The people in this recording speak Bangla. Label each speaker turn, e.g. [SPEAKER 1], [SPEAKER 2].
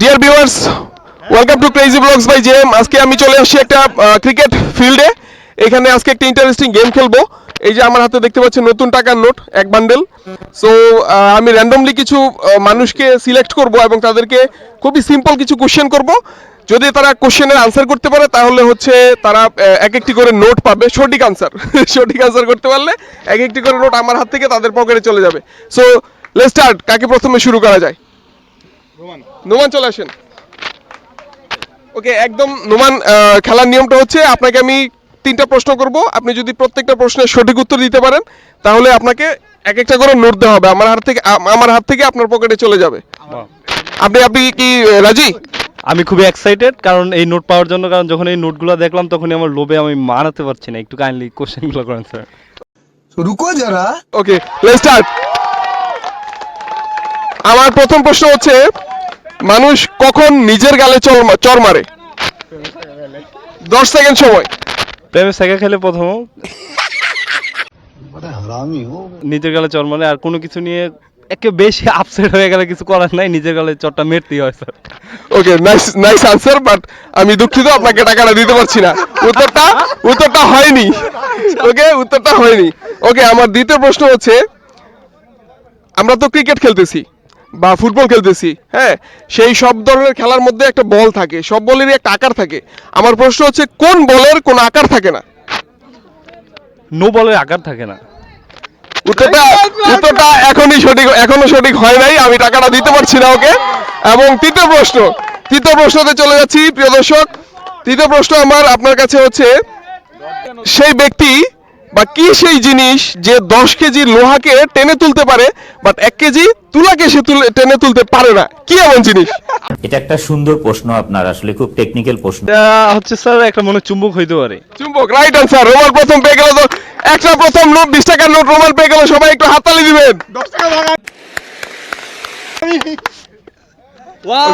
[SPEAKER 1] Dear viewers welcome to crazy blogs by Jem আজকে আমি চলে আসছি একটা ক্রিকেট ফিল্ডে এখানে আজকে একটা ইন্টারেস্টিং গেম খেলব। এই যে আমার হাতে দেখতে পাচ্ছেন নতুন টাকার নোট, এক বান্ডেল সো আমি র্যান্ডমলি কিছু মানুষকে সিলেক্ট করব এবং তাদেরকে খুবই সিম্পল কিছু কোশ্চেন করব। যদি তারা কোশ্চেনের আনসার করতে পারে, তাহলে হচ্ছে তারা এক একটি করে নোট পাবে। সঠিক আনসার সঠিক আনসার করতে পারলে এক একটি করে নোট আমার হাত থেকে তাদের পকেটে চলে যাবে। সো লেট স্টার্ট কাকে প্রথমে শুরু করা যায়? নোমান। চলে আসেন। ওকে একদম নোমান খেলার নিয়মটা হচ্ছে আপনাকে আমি তিনটা প্রশ্ন করব। আপনি যদি প্রত্যেকটা প্রশ্নের সঠিক উত্তর দিতে পারেন তাহলে আপনাকে এক একটা করে নোট দেওয়া হবে। আমার হাত থেকে আমার হাত থেকে আপনার পকেটে চলে যাবে। আপনি আপনি কি রাজি?
[SPEAKER 2] আমি খুবই এক্সাইটেড কারণ এই নোট পাওয়ার জন্য কারণ যখন এই নোটগুলো দেখলাম তখনই আমার লোভে আমি মানাতে পারছি না। একটু কাইন্ডলি কোশ্চেনগুলো করেন স্যার
[SPEAKER 3] রুকো যারা।
[SPEAKER 1] ওকে লেটস স্টার্ট আমার প্রথম প্রশ্ন হচ্ছে মানুষ কখন নিজের গালে চর মারে? দশ সেকেন্ড সময়।
[SPEAKER 2] প্রেমে সেকেন্ড খেলে প্রথম। নিজের গালে চর মারে আর কোনো কিছু নিয়ে একে বেশি আপসেট হয়ে গেলে কিছু করার নাই নিজের গালে চরটা মেরতেই হয় sir
[SPEAKER 1] okay nice nice answer but আমি দুঃখিত আপনাকে টাকাটা দিতে পারছি না। উত্তরটা উত্তরটা হয়নি। ওকে উত্তরটা হয়নি। ওকে আমার দ্বিতীয় প্রশ্ন হচ্ছে আমরা তো ক্রিকেট খেলতেছি। বা ফুটবল খেলতেছি হ্যাঁ সেই সব ধরনের খেলার মধ্যে একটা বল থাকে সব বলেরই একটা আকার থাকে। আমার প্রশ্ন হচ্ছে কোন বলের কোন আকার থাকে না?
[SPEAKER 2] নো বলের আকার থাকে না।
[SPEAKER 1] উত্তরটা উত্তরটা এখনই সঠিক এখনও সঠিক হয় নাই আমি টাকাটা দিতে পারছি না ওকে। এবং তৃতীয় প্রশ্ন তৃতীয় প্রশ্নতে চলে যাচ্ছি প্রিয় দর্শক। তৃতীয় প্রশ্ন আমার আপনার কাছে হচ্ছে সেই ব্যক্তি বা কি সেই জিনিস যে দশ কেজি লোহাকে টেনে তুলতে পারে বাট এক কেজি তুলাকে সে তুলে টেনে তুলতে পারে না? কি এমন জিনিস?
[SPEAKER 4] এটা একটা সুন্দর প্রশ্ন আপনার আসলে খুব টেকনিক্যাল প্রশ্ন।
[SPEAKER 2] হচ্ছে স্যার একটা মনে চুম্বক হইতে পারে।
[SPEAKER 1] চুম্বক রাইট আনসার রোমান প্রথম পেয়ে গেল তো। একটা প্রথম নোট বিশ টাকার নোট রোমান পেয়ে গেল সবাই একটু হাততালি দিবেন।
[SPEAKER 2] ওয়াও